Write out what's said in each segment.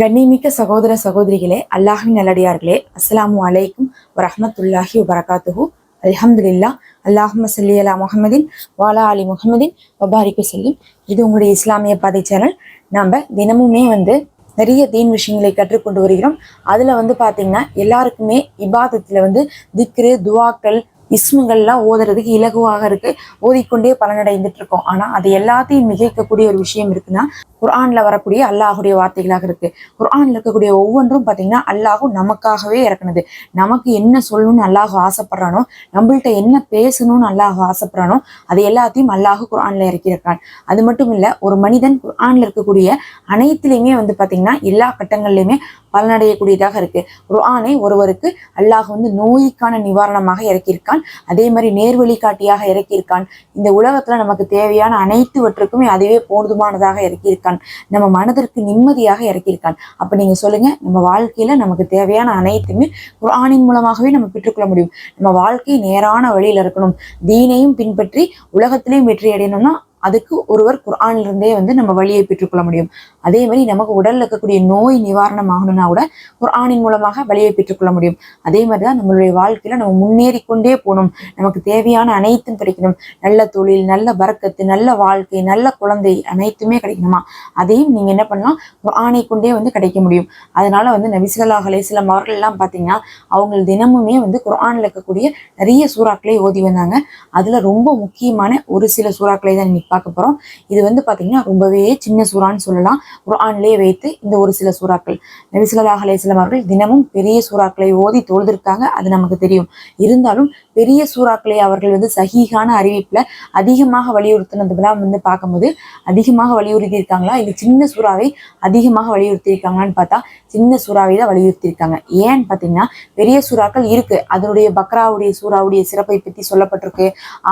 கண்ணிமிக்க சகோதர சகோதரிகளே அல்லாஹின் நல்லடியார்களே அஸ்ஸலாமு அலைக்கும் வரஹமத்துல்லாஹி வபரகாத்துஹு. அல்ஹம்துலில்லா அல்லாஹும்ம சல்லி அலா முகமதின் வாலா அலி முகமதின் வபாரிக்கு செல்லும். இது உங்களுடைய இஸ்லாமிய பாதை சேனல். நாம் தினமுமே வந்து நிறைய தீன் விஷயங்களை கற்றுக்கொண்டு வருகிறோம். அதில் வந்து பார்த்தீங்கன்னா எல்லாருக்குமே இபாதத்தில் வந்து திக்ரு துவாக்கள் இஸ்முகள்லாம் ஓதுறதுக்கு இலகுவாக இருக்கு. ஓதிக்கொண்டே பலனடைந்துட்டு இருக்கோம் ஆனா அது எல்லாத்தையும் மிகைக்கக்கூடிய ஒரு விஷயம் இருக்குன்னா குர்ஆன்ல வரக்கூடிய அல்லாஹுடைய வார்த்தைகளாக இருக்கு. குர்ஆன்ல இருக்கக்கூடிய ஒவ்வொன்றும் பார்த்தீங்கன்னா அல்லாஹும் நமக்காகவே இறக்குனது. நமக்கு என்ன சொல்லணும்னு அல்லாஹ் ஆசைப்படுறானோ நம்மள்ட்ட என்ன பேசணும்னு அல்லாஹ் ஆசைப்படுறானோ அது எல்லாத்தையும் அல்லாஹ் குர்ஆன்ல இறக்கியிருக்கான். அது மட்டும் இல்ல ஒரு மனிதன் குர்ஆன்ல இருக்கக்கூடிய அனைத்துலயுமே வந்து பார்த்தீங்கன்னா எல்லா கட்டங்கள்லையுமே பலனடையக்கூடியதாக இருக்கு. குர்ஆனை ஒருவருக்கு அல்லாஹ் வந்து நோய்க்கான நிவாரணமாக இறக்கியிருக்கான். அதே மாதிரி நேர்வழி காட்டியாக இறக்கியிருக்கான். இந்த உலகத்துல நமக்கு தேவையான அனைத்துவற்றுக்குமே அதுவே போதுமானதாக இறக்கியிருக்கான். நம்ம மனதிற்கு நிம்மதியாக இறக்கியிருக்கான். அப்ப நீங்க சொல்லுங்க நம்ம வாழ்க்கையில நமக்கு தேவையான அனைத்துமே குர்ஆனின் மூலமாகவே நம்ம பெற்றுக்கொள்ள முடியும். நம்ம வாழ்க்கை நேரான வழியில இருக்கணும். தீனையும் பின்பற்றி உலகத்திலையும் வெற்றி அடையணும்னா அதுக்கு ஒருவர் குரானிலிருந்தே வந்து நம்ம வழியை பெற்றுக்கொள்ள முடியும். அதே மாதிரி நமக்கு உடலில் இருக்கக்கூடிய நோய் நிவாரணம் ஆகணும்னா கூட குரானின் மூலமாக வழியை பெற்றுக்கொள்ள முடியும். அதே மாதிரி தான் நம்மளுடைய வாழ்க்கையில நம்ம முன்னேறி கொண்டே போகணும். நமக்கு தேவையான அனைத்தும் கிடைக்கணும். நல்ல தொழில் நல்ல வரக்கத்து நல்ல வாழ்க்கை நல்ல குழந்தை அனைத்துமே கிடைக்கணுமா? அதையும் நீங்க என்ன பண்ணலாம்? குரானை கொண்டே வந்து கிடைக்க முடியும். அதனால வந்து நபிசுல்லாஹ் சில அவர்கள் எல்லாம் பார்த்தீங்கன்னா அவங்க தினமுமே வந்து குரானில் இருக்கக்கூடிய நிறைய சூறாக்களை ஓதி வந்தாங்க. அதுல ரொம்ப முக்கியமான ஒரு சில சூறாக்களை தான் பார்க்க போகிறோம் இது வந்து பாத்தீங்கன்னா ரொம்பவே சின்ன சூறான்னு சொல்லலாம். குர்ஆன்லேயே வைத்து இந்த ஒரு சில சூறாக்கள். நபிசுல்லாஹ் அலைஹிஸ்ஸலாம் அவர்கள் தினமும் பெரிய சூறாக்களை ஓதி தொழுதிருக்காங்க. அது நமக்கு தெரியும். இருந்தாலும் பெரிய சூறாக்களை அவர்கள் வந்து சகிகான அறிவிப்பில் அதிகமாக வலியுறுத்தினதுலாம் வந்து பார்க்கும்போது அதிகமாக வலியுறுத்தி இருக்காங்களா இல்லை சின்ன சூறாவை அதிகமாக வலியுறுத்தி இருக்காங்களான்னு பார்த்தா சின்ன சூறாவை தான் வலியுறுத்தி இருக்காங்க ஏன்னு பார்த்தீங்கன்னா பெரிய சூறாக்கள் இருக்கு. அதனுடைய பக்ராவுடைய சூறாவுடைய சிறப்பை பற்றி சொல்லப்பட்டிருக்கு.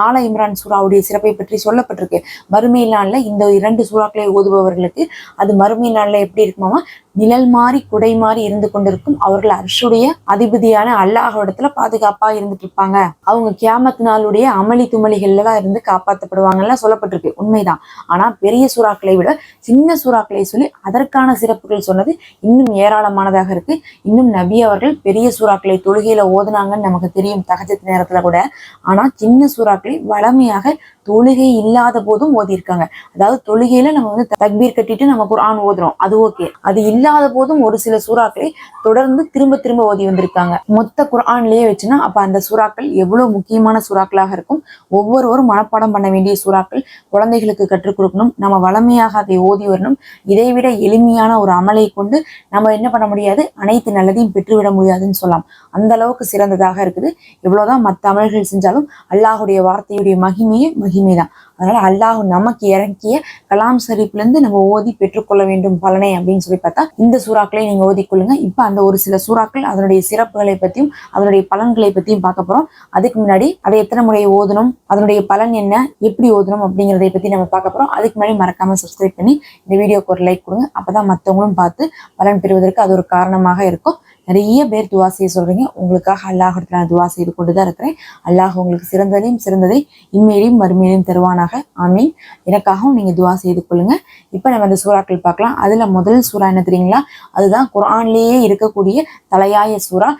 ஆல இம்ரான் சூறாவுடைய சிறப்பை பற்றி சொல்லப்பட்டிருக்கு. மறுமை நாள்ல இந்த இரண்டு சூறாக்களை ஓதுபவர்களுக்கு அது மறுமை நாள்ல எப்படி இருக்குமாமா நிழல் மாறி குடை மாறி இருந்து கொண்டிருக்கும் அவர்கள் அரசுடைய அதிபதியான அல்லாஹ்விடத்துல பாதுகாப்பா இருந்துட்டு இருப்பாங்க. அவங்க கியாமத் நாளுடைய அமளி துமளிகள்ல தான் இருந்து காப்பாற்றப்படுவாங்கலாம் சொல்லப்பட்டிருக்கு. உண்மைதான். ஆனா பெரிய சூறாக்களை விட சின்ன சூறாக்களை சொல்லி அதற்கான சிறப்புகள் சொன்னது இன்னும் ஏராளமானதாக இருக்கு. இன்னும் நபி அவர்கள் பெரிய சூறாக்களை தொழுகையில ஓதுனாங்கன்னு நமக்கு தெரியும் தகஜத்து நேரத்துல கூட. ஆனா சின்ன சூறாக்களை வளமையாக தொழுகை இல்லாத போதும் ஓதி இருக்காங்க அதாவது தொழுகையில நம்ம வந்து தக்பீர் கட்டிட்டு நம்ம குர்ஆன் ஓதுறோம். அது ஓகே. அது இல்லாத போதும் ஒரு சில சூறாக்களை தொடர்ந்து திரும்ப திரும்ப ஓதி வந்திருக்காங்க. மொத்த குர்ஆன்லயே வச்சுன்னா அப்ப அந்த சூறாக்கள் எவ்வளவு முக்கியமான சூறாக்களாக இருக்கும்? ஒவ்வொருவரும் மனப்பாடம் பண்ண வேண்டிய சூறாக்கள் குழந்தைகளுக்கு கற்றுக் கொடுக்கணும். நம்ம வளமையாக அதை ஓதி வரணும். இதைவிட எளிமையான ஒரு அமலை கொண்டு நம்ம என்ன பண்ண முடியாது? அனைத்து நல்லதையும் பெற்றுவிட முடியாதுன்னு சொல்லலாம். அந்த அளவுக்கு சிறந்ததாக இருக்குது. எவ்வளவுதான் மற்ற அமல்கள் செஞ்சாலும் அல்லாஹுடைய வார்த்தையுடைய மகிமையே மகிமை தான் அதனால அல்லாஹ் நமக்கு இறக்கிய கலாம் ஷரீஃப்ல இருந்து நம்ம ஓதி பெற்றுக்கொள்ள வேண்டும் பலனை அப்படின்னு சொல்லி பார்த்தா இந்த சூறாக்களை நீங்க ஓதிக்கொள்ளுங்க இப்ப அந்த ஒரு சில சூறாக்கள் அதனுடைய சிறப்புகளை பத்தியும் அதனுடைய பலன்களை பத்தியும் பார்க்க போறோம். அதுக்கு முன்னாடி அதை எத்தனை முறை ஓதணும் அதனுடைய பலன் என்ன எப்படி ஓதணும் அப்படிங்கிறதை பத்தி நம்ம பார்க்க போறோம். அதுக்கு முன்னாடி மறக்காம சப்ஸ்கிரைப் பண்ணி இந்த வீடியோக்கு ஒரு லைக் கொடுங்க. அப்பதான் மற்றவங்களும் பார்த்து பலன் பெறுவதற்கு அது ஒரு காரணமாக இருக்கும். நிறைய பேர் துவா செய்ய சொல்றீங்க. உங்களுக்காக அல்லாஹ் நான் துவா செய்து கொண்டு தான் இருக்கிறேன். அல்லாஹ் உங்களுக்கு சிறந்ததையும் சிறந்ததை இம்மேலையும் மறுமையிலையும் தருவானாக. ஆமீன். எனக்காகவும் நீங்க துவா செய்து கொள்ளுங்க. இப்போ நம்ம அந்த சூறாக்கள் பார்க்கலாம். அதுல முதல் சூறா என்ன தெரியுங்களா? அதுதான் குரான்லேயே இருக்கக்கூடிய தலையாய சூறா.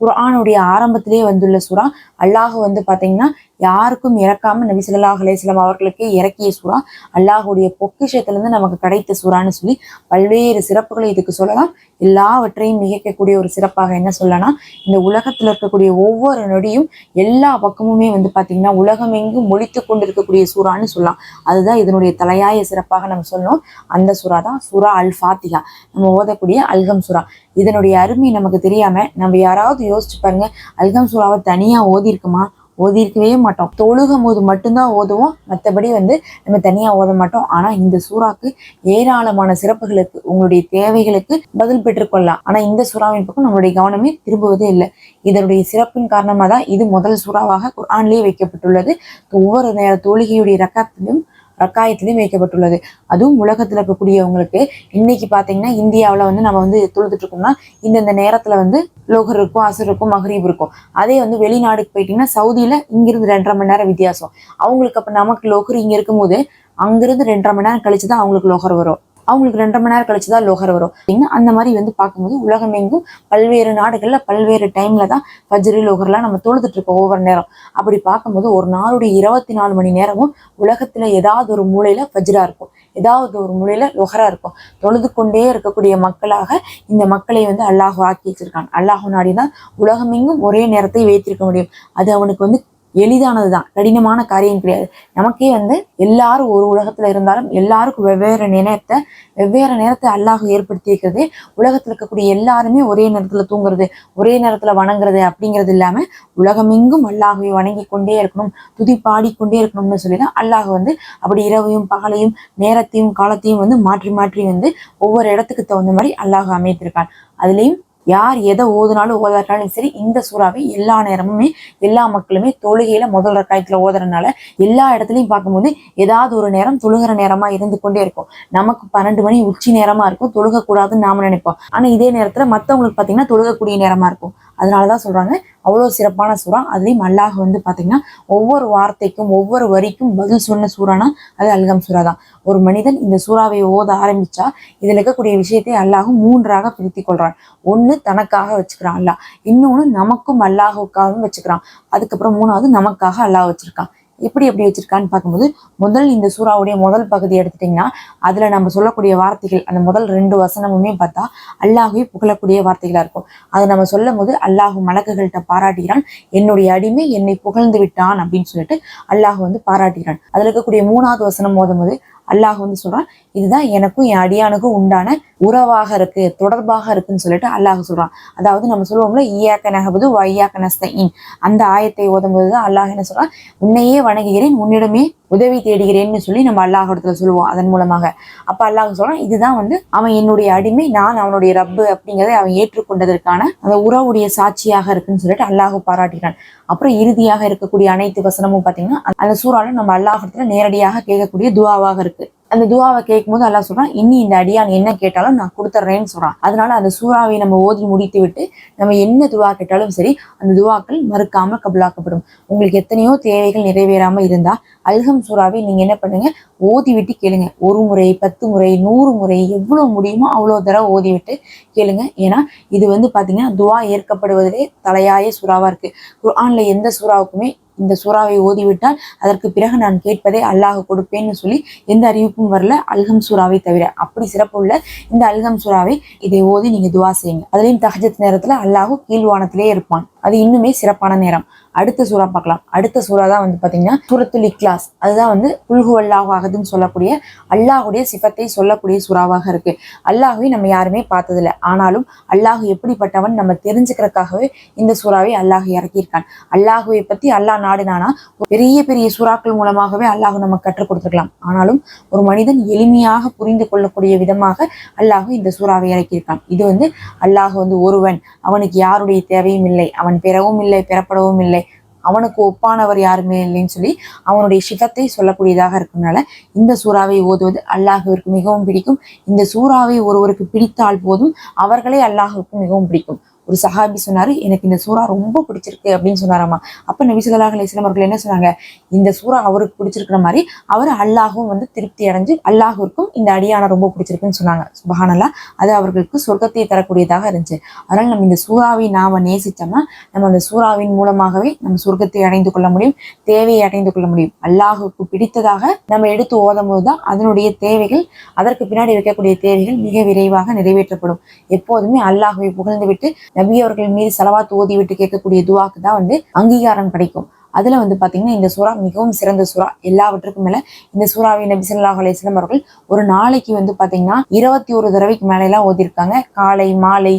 குரானுடைய ஆரம்பத்திலேயே வந்துள்ள சூறா. அல்லாஹ் வந்து பாத்தீங்கன்னா யாருக்கும் இறக்காம நபி ஸல்லல்லாஹு அலைஹி அவர்களுக்கே இறக்கிய சூறா அல்லாஹுடைய பொக்கிஷத்திலிருந்து நமக்கு கிடைத்த சூறான்னு சொல்லி பல்வேறு சிறப்புகளை இதுக்கு சொல்லலாம். எல்லாவற்றையும் மிகைக்கக்கூடிய ஒரு சிறப்பாக என்ன சொல்லலாம் இந்த உலகத்தில் இருக்கக்கூடிய ஒவ்வொரு நொடியும் எல்லா பக்கமுமே வந்து பார்த்தீங்கன்னா உலகம் எங்கும் ஒழித்து கொண்டிருக்கக்கூடிய சூறான்னு சொல்லலாம். அதுதான் இதனுடைய தலையாய சிறப்பாக நம்ம சொல்லணும். அந்த சூறா தான் சூறா அல் ஃபாத்திகா நம்ம ஓதக்கூடிய அல்கம் சூறா. இதனுடைய அருமை நமக்கு தெரியாம நம்ம யாராவது யோசிச்சு பாருங்க அல்கம் சூறாவை தனியா ஓதி இருக்குமா ஓதி இருக்கவே மாட்டோம். தொழுகும் போது மட்டும்தான் ஓதுவோம். மற்றபடி வந்து நம்ம தனியாக ஓத மாட்டோம். ஆனால் இந்த சூறாக்கு ஏராளமான சிறப்புகளுக்கு உங்களுடைய தேவைகளுக்கு பதில் பெற்றுக்கொள்ளலாம். ஆனால் இந்த சூறாவின் பக்கம் நம்மளுடைய கவனமே திரும்புவதே இல்லை. இதனுடைய சிறப்பின் காரணமாக தான் இது முதல் சூறாவாக குர்ஆன்லேயே வைக்கப்பட்டுள்ளது. ஒவ்வொரு நேர தொழுகையுடைய ரக்கத்திலும் ரக்காயத்திலையும் வைக்கப்பட்டுள்ளது. அதுவும் உலகத்துல இருக்கக்கூடியவங்களுக்கு இன்னைக்கு பாத்தீங்கன்னா இந்தியாவில் வந்து நம்ம வந்து தொழுதுட்டு இருக்கோம்னா இந்தந்த நேரத்துல வந்து லோகர் இருக்கும் அசர் இருக்கும் மஹரீப் இருக்கும். அதே வந்து வெளிநாடுக்கு போயிட்டீங்கன்னா சவுதியில இங்கிருந்து ரெண்டரை மணி நேரம் வித்தியாசம். அவங்களுக்கு அப்ப நமக்கு லோகர் இங்க இருக்கும்போது அங்கிருந்து ரெண்டரை மணி நேரம் கழிச்சு தான் அவங்களுக்கு லோகர் வரும். அவங்களுக்கு ரெண்டரை மணி நேரம் கழிச்சு தான் லோகர் வரும். அந்த மாதிரி வந்து பார்க்கும்போது உலகமெங்கும் பல்வேறு நாடுகள்ல பல்வேறு டைம்ல தான் ஃபஜ்ரு லோகர்லாம் நம்ம தொழுதுட்டு இருக்கோம் ஒவ்வொரு நேரம். அப்படி பார்க்கும்போது ஒரு நாளுடைய இருபத்தி நாலு மணி நேரமும் உலகத்துல ஏதாவது ஒரு மூலையில ஃபஜ்ரா இருக்கும். ஏதாவது ஒரு மூலையில லொஹரா இருக்கும். தொழுது கொண்டே இருக்கக்கூடிய மக்களாக இந்த மக்களை வந்து அல்லாஹ் ஆக்கி வச்சிருக்கான். நாடி தான் உலகமெங்கும் ஒரே நேரத்தை வைத்திருக்க முடியும். அது அவனுக்கு வந்து எளிதானது தான் கடினமான காரியம் கிடையாது. நமக்கே வந்து எல்லாரும் ஒரு உலகத்துல இருந்தாலும் எல்லாருக்கும் வெவ்வேறு நேரத்தை வெவ்வேறு நேரத்தை அல்லாஹ் ஏற்படுத்தி இருக்கிறது. உலகத்துல இருக்கக்கூடிய எல்லாருமே ஒரே நேரத்துல தூங்குறது ஒரே நேரத்துல வணங்குறது அப்படிங்கிறது இல்லாம உலகமெங்கும் அல்லாஹுவை வணங்கி கொண்டே இருக்கணும் துதி பாடிக்கொண்டே இருக்கணும்னு சொல்லி தான் அல்லாஹ் வந்து அப்படி இரவையும் பகலையும் நேரத்தையும் காலத்தையும் வந்து மாற்றி மாற்றி வந்து ஒவ்வொரு இடத்துக்கு தகுந்த மாதிரி அல்லாஹ் அமைத்திருக்கான். அதுலேயும் யார் எதை ஓதுனாலும் ஓதாட்டாலும் சரி இந்த சூறாவை எல்லா நேரமுமே எல்லா மக்களுமே தொழுகையில முதல் ரக்காயத்துல ஓதுறதுனால எல்லா இடத்துலையும் பார்க்கும்போது ஏதாவது ஒரு நேரம் தொழுகிற நேரமா இருந்து கொண்டே இருக்கும். நமக்கு பன்னெண்டு மணி உச்சி நேரமா இருக்கும் தொழுகக்கூடாதுன்னு நாம நினைப்போம். ஆனா இதே நேரத்துல மத்தவங்களுக்கு பாத்தீங்கன்னா தொழுகக்கூடிய நேரமா இருக்கும். அதனால தான் சொல்கிறாங்க அவ்வளோ சிறப்பான சூறா. அதுலேயும் அல்லாஹ் வந்து பார்த்தீங்கன்னா ஒவ்வொரு வார்த்தைக்கும் ஒவ்வொரு வரிக்கும் பதில் சொன்ன சூறானா அது அல்கம் சூறா தான் ஒரு மனிதன் இந்த சூறாவை ஓத ஆரம்பித்தா இதில் இருக்கக்கூடிய விஷயத்தை அல்லாஹும் மூன்றாக பிரித்து கொள்கிறான் ஒன்று தனக்காக வச்சுக்கிறான் அல்லாஹ். இன்னொன்று நமக்கும் அல்லாஹுக்காகவும் வச்சுக்கிறான். அதுக்கப்புறம் மூணாவது நமக்காக அல்லாஹ் வச்சுருக்கான். எப்படி எப்படி வச்சிருக்கான்னு பார்க்கும்போது முதல் இந்த சூறாவுடைய முதல் பகுதி எடுத்துட்டிங்கன்னா அதுல நம்ம சொல்லக்கூடிய வார்த்தைகள் அந்த முதல் ரெண்டு வசனமுமே பார்த்தா அல்லாஹுவே புகழக்கூடிய வார்த்தைகளா இருக்கும். அதை நம்ம சொல்லும் போது அல்லாஹு மலக்குகள்கிட்ட பாராட்டுகிறான் என்னுடைய அடிமை என்னை புகழ்ந்து விட்டான் அப்படின்னு சொல்லிட்டு அல்லாஹ் வந்து பாராட்டுகிறான். அதுல இருக்கக்கூடிய மூணாவது வசனம் மோதும் போது அல்லாஹ் வந்து சொல்றான். இதுதான் எனக்கும் என் அடியானுக்கும் உண்டான உறவாக இருக்கு தொடர்பாக இருக்குன்னு சொல்லிட்டு அல்லாஹ் சொல்றான். அதாவது நம்ம சொல்லுவோம்ல ஈயாக்க நகபது வையாக்க நஸ்தீன் அந்த ஆயத்தை ஓதும்போது தான் அல்லாஹ் என்ன சொல்றான்? உன்னையே வணங்குகிறேன் உன்னிடமே உதவி தேடுகிறேன்னு சொல்லி நம்ம அல்லாஹிடத்துல சொல்லுவோம். அதன் மூலமாக. அப்ப அல்லாஹ் சொல்றான் இதுதான் வந்து அவன் என்னுடைய அடிமை நான் அவனுடைய ரப்பு அப்படிங்கிறத அவன் ஏற்றுக்கொண்டதற்கான அந்த உறவுடைய சாட்சியாக இருக்குன்னு சொல்லிட்டு அல்லாஹ் பாராட்டுகிறான். அப்புறம் இறுதியாக இருக்கக்கூடிய அனைத்து வசனமும் பாத்தீங்கன்னா அந்த சூறாலும் நம்ம அல்லாஹிடத்துல நேரடியாக கேட்கக்கூடிய துவாவாக இருக்கு. அந்த துவாவை கேட்கும் போது அல்லா சொல்றான் இனி இந்த அடியான் என்ன கேட்டாலும் நான் கொடுத்துட்றேன்னு சொல்றான். அதனால அந்த சூறாவை நம்ம ஓதி முடித்து விட்டு நம்ம என்ன துவா கேட்டாலும் சரி அந்த துவாக்கள் மறுக்காம கபலாக்கப்படும். உங்களுக்கு எத்தனையோ தேவைகள் நிறைவேறாம இருந்தா அல்ஹம் சூறாவை நீங்க என்ன பண்ணுங்க ஓதி விட்டு கேளுங்க. ஒரு முறை பத்து முறை நூறு முறை எவ்வளவு முடியுமோ அவ்வளோ தடவை ஓதி விட்டு கேளுங்க. ஏன்னா இது வந்து பாத்தீங்கன்னா துவா ஏற்கப்படுவதிலே தலையாய சூறாவா இருக்கு. குர்ஆன்ல எந்த சூறாவுக்குமே இந்த சூறாவை ஓதிவிட்டால் அதற்கு பிறகு நான் கேட்பதை அல்லாஹ் கொடுப்பேன்னு சொல்லி எந்த அறிவிப்பும் வரல. அல்ஹம் சூறாவை தவிர அப்படி சிறப்புள்ள இந்த அல்ஹம் சூறாவை இதை ஓதி நீங்க துவா செய்யுங்க. அதுலயும் தஹஜத் நேரத்துல அல்லாஹு கீழ்வானத்திலே இருப்பான். அது இன்னுமே சிறப்பான நேரம். அடுத்த சூறா பார்க்கலாம். அடுத்த சூறா தான் வந்து பார்த்தீங்கன்னா சூரத்துல் இக்லாஸ். அதுதான் வந்து குல்ஹு அல்லாஹாகதுன்னு சொல்லக்கூடிய அல்லாஹுடைய சிஃபத்தை சொல்லக்கூடிய சூறாவாக இருக்கு. அல்லாஹுவை நம்ம யாருமே பார்த்ததில்ல. ஆனாலும் அல்லாஹு எப்படிப்பட்டவன் நம்ம தெரிஞ்சுக்கிறதுக்காகவே இந்த சூறாவை அல்லாஹ் இறக்கியிருக்கான். அல்லாஹுவை பற்றி அல்லாஹ் நாடினானா பெரிய பெரிய சூறாக்கள் மூலமாகவே அல்லாஹு நம்ம கற்றுக் கொடுத்துருக்கலாம். ஆனாலும் ஒரு மனிதன் எளிமையாக புரிந்து கொள்ளக்கூடிய விதமாக அல்லாஹு இந்த சூறாவை இறக்கியிருக்கான். இது வந்து அல்லாஹ் வந்து ஒருவன். அவனுக்கு யாருடைய தேவையும் இல்லை. அவன் பெறவும் இல்லை பெறப்படவும் இல்லை. அவனுக்கு ஒப்பானவர் யாருமே இல்லைன்னு சொல்லி அவனுடைய சிதத்தை சொல்லக்கூடியதாக இருக்கிறதுனால இந்த சூறாவை ஓதுவது அல்லாஹுவிற்கு மிகவும் பிடிக்கும். இந்த சூறாவை ஒருவருக்கு பிடித்தால் போதும் அவர்களே அல்லாஹுக்கு மிகவும் பிடிக்கும். ஒரு சஹாபி சொன்னாரு எனக்கு இந்த சூறா ரொம்ப பிடிச்சிருக்கு அப்படின்னு சொன்னாராமா. அப்ப நபிசுல்லாஹ் அலிஸ்லாம் அவர்கள் என்ன சொன்னாங்க இந்த சூறா அவருக்கு பிடிச்சிருக்கிற மாதிரி அவர் அல்லாஹும் வந்து திருப்தி அடைஞ்சு அல்லாஹுவிற்கும் இந்த அடியான ரொம்ப பிடிச்சிருக்குன்னு சொன்னாங்க. சுபஹானல்லா அது அவர்களுக்கு சொர்க்கத்தை தரக்கூடியதாக இருந்துச்சு. அதனால நம்ம இந்த சூறாவை நாம நேசிச்சோம்னா நம்ம அந்த சூறாவின் மூலமாகவே நம்ம சொர்க்கத்தை அடைந்து கொள்ள முடியும் தேவையை அடைந்து கொள்ள முடியும். அல்லாஹுக்கு பிடித்ததாக நம்ம எடுத்து ஓதும் போதுதான் அதனுடைய தேவைகள் அதற்கு பின்னாடி வைக்கக்கூடிய தேவைகள் மிக விரைவாக நிறைவேற்றப்படும். எப்போதுமே அல்லாஹுவை புகழ்ந்து விட்டு நபி அவர்கள் மீது செலவாத்து ஓதி விட்டு கேட்கக்கூடிய துவாக்கு தான் வந்து அங்கீகாரம் கிடைக்கும். அதுல வந்து பாத்தீங்கன்னா இந்த சூறா மிகவும் சிறந்த சூறா. எல்லாவற்றுக்கும் மேல இந்த சூறாவை நபி ஸல்லல்லாஹு அலைஹி அவர்கள் ஒரு நாளைக்கு வந்து பாத்தீங்கன்னா இருபத்தி ஒரு தடவைக்கு மேல எல்லாம் ஓதிருக்காங்க. காலை மாலை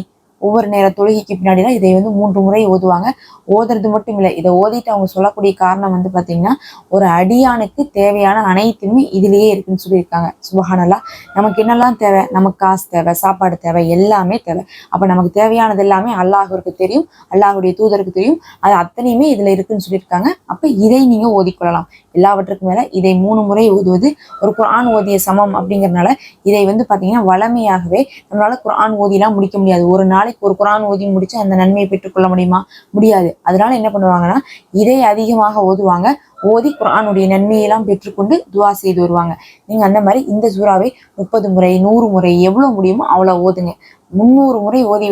ஒவ்வொரு நேர தொழுகைக்கு பின்னாடிலாம் இதை வந்து மூன்று முறை ஓதுவாங்க. ஓதுறது மட்டும் இல்லை இதை ஓதிட்டு அவங்க சொல்லக்கூடிய காரணம் வந்து பார்த்தீங்கன்னா ஒரு அடியானுக்கு தேவையான அனைத்துமே இதுலேயே இருக்குன்னு சொல்லியிருக்காங்க. சுபஹானல்லா. நமக்கு என்னெல்லாம் தேவை? நமக்கு காசு தேவை சாப்பாடு தேவை எல்லாமே தேவை. அப்போ நமக்கு தேவையானது எல்லாமே அல்லாஹருக்கு தெரியும் அல்லாஹுடைய தூதருக்கு தெரியும். அது அத்தனையுமே இதில் இருக்குன்னு சொல்லியிருக்காங்க. அப்போ இதை நீங்க ஓதிக்கொள்ளலாம். எல்லாவற்றுக்கும் மேலே இதை மூணு முறை ஓதுவது ஒரு குரான் ஓதிய சமம் அப்படிங்கறதுனால இதை வந்து பார்த்தீங்கன்னா வளமையாகவே நம்மளால குரான் ஓதிலாம் முடிக்க முடியாது. ஒரு நாளைக்கு நாளைக்கு ஒரு குரான் ஓதி முடிச்சு அந்த நன்மையை பெற்றுக்கொள்ள முடியுமா? முடியாது. அதனால என்ன பண்ணுவாங்கன்னா இதை அதிகமாக ஓதுவாங்க. ஓதி குரானுடைய நன்மையெல்லாம் பெற்றுக்கொண்டு துவா செய்து வருவாங்க. நீங்க அந்த மாதிரி இந்த சூறாவை முப்பது முறை நூறு முறை எவ்வளவு முடியுமோ அவ்வளவு ஓதுங்க. முந்நூறு முறை ஓதி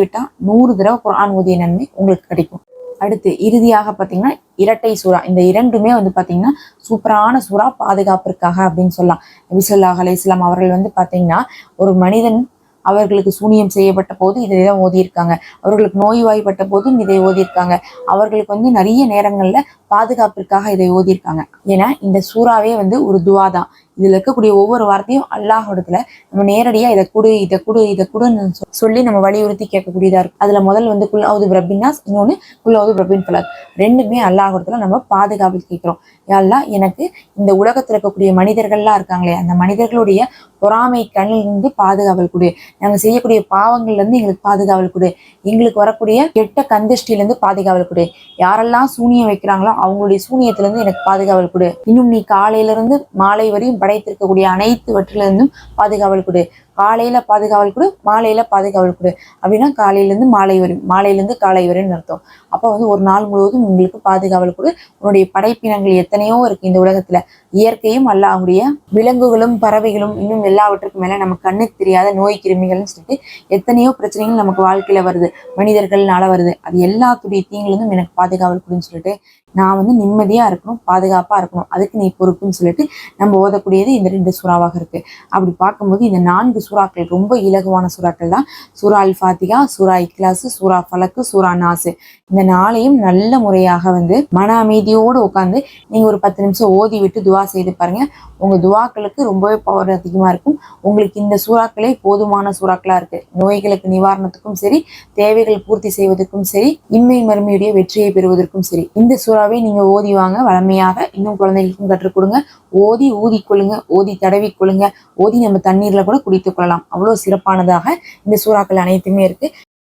நூறு தடவை குரான் ஓதிய நன்மை உங்களுக்கு கிடைக்கும். அடுத்து இறுதியாக பார்த்தீங்கன்னா இரட்டை சூறா. இந்த இரண்டுமே வந்து பார்த்தீங்கன்னா சூப்பரான சூறா பாதுகாப்பிற்காக அப்படின்னு சொல்லலாம். நபிசல்லாஹ் இஸ்லாம் அவர்கள் வந்து பார்த்தீங்கன்னா ஒரு மனிதன் அவர்களுக்கு சூனியம் செய்யப்பட்ட போது இதை தான் ஓதியிருக்காங்க. அவர்களுக்கு நோய்வாய்ப்பட்ட போதும் இதை ஓதியிருக்காங்க. அவர்களுக்கு வந்து நிறைய நேரங்கள்ல பாதுகாப்பிற்காக இதை ஓதியிருக்காங்க. ஏன்னா இந்த சூறாவே வந்து ஒரு துவா தான் இதில் இருக்கக்கூடிய ஒவ்வொரு வார்த்தையும் அல்லாஹிடத்துல நம்ம நேரடியாக இதை கொடு இதை கொடு இதை கொடுன்னு சொ- சொல்லி நம்ம வலியுறுத்தி கேட்கக்கூடியதா இருக்கும். அதில் முதல் வந்து குல்லாவது பிரபின்னாஸ் இன்னொன்று குல்லாவது பிரபின் பலர் ரெண்டுமே அல்லாஹிடத்துல நம்ம பாதுகாப்பு கேட்குறோம். யாரெல்லாம் எனக்கு இந்த உலகத்தில் இருக்கக்கூடிய மனிதர்கள்லாம் இருக்காங்களே அந்த மனிதர்களுடைய பொறாமை கண்ணிலிருந்து பாதுகாவல் கொடு. நாங்கள் செய்யக்கூடிய பாவங்கள்லேருந்து எங்களுக்கு பாதுகாவல் கொடு. எங்களுக்கு வரக்கூடிய கெட்ட கந்திஷ்டிலேருந்து பாதுகாவல் கொடு. யாரெல்லாம் சூனியம் வைக்கிறாங்களோ அவங்களுடைய சூனியத்திலேருந்து எனக்கு பாதுகாவல் கொடு. இன்னும் நீ காலையிலேருந்து மாலை வரையும் படைத்திருக்கக்கூடிய அனைத்து பாதுகாவல் கொடு. காலையில பாதுகாவல் கொடு மாலையில பாதுகாவல் கொடு. அப்படின்னா காலையில இருந்து மாலை வரை மாலையிலேருந்து காலை வரைன்னு அர்த்தம். அப்போ வந்து ஒரு நாள் முழுவதும் உங்களுக்கு பாதுகாவல் கொடு. உன்னுடைய படைப்பினங்கள் எத்தனையோ இருக்கு இந்த உலகத்துல. இயற்கையும் அல்லாஹ்வுடைய விலங்குகளும் பறவைகளும் இன்னும் எல்லாவற்றுக்கும் மேல நமக்கு கண்ணுக்கு தெரியாத நோய் கிருமிகள்னு சொல்லிட்டு எத்தனையோ பிரச்சனைகள் நமக்கு வாழ்க்கையில வருது. மனிதர்கள்னால வருது. அது எல்லாத்துடைய தீங்கிலிருந்தும் எனக்கு பாதுகாவல் கொடுன்னு சொல்லிட்டு நான் வந்து நிம்மதியா இருக்கணும் பாதுகாப்பா இருக்கணும். அதுக்கு நீ பொறுப்புன்னு சொல்லிட்டு நம்ம ஓதக்கூடிய ஓதக்கூடியது இந்த ரெண்டு சூறாவாக இருக்கு. அப்படி பார்க்கும்போது இந்த நான்கு சூறாக்கள் ரொம்ப இலகுவான சூறாக்கள் தான். சுறா அல் ஃபாத்திகா சூரா இக்லாஸ் சூரா ஃபலக்கு சூரா நாசு இந்த நாளையும் நல்ல முறையாக வந்து மன அமைதியோடு உட்காந்து நீங்க ஒரு பத்து நிமிஷம் ஓதி விட்டு துவா செய்து பாருங்க. உங்க துவாக்களுக்கு ரொம்பவே பவர் அதிகமா இருக்கும். உங்களுக்கு இந்த சூறாக்களே போதுமான சூறாக்களாக இருக்கு. நோய்களுக்கு நிவாரணத்துக்கும் சரி தேவைகள் பூர்த்தி செய்வதற்கும் சரி இன்மை மறுமையுடைய வெற்றியை பெறுவதற்கும் சரி இந்த சூறாவை நீங்க ஓதி வாங்க வளமையாக இன்னும் குழந்தைகளுக்கும் கற்றுக் கொடுங்க. ஓதி ஊதி கொள்ளுங்க ஓதி தடவி கொள்ளுங்க ஓதி நம்ம தண்ணீர்ல கூட குடித்துக் கொள்ளலாம். அவ்வளவு சிறப்பானதாக இந்த சூறாக்கள் அனைத்துமே இருக்கு.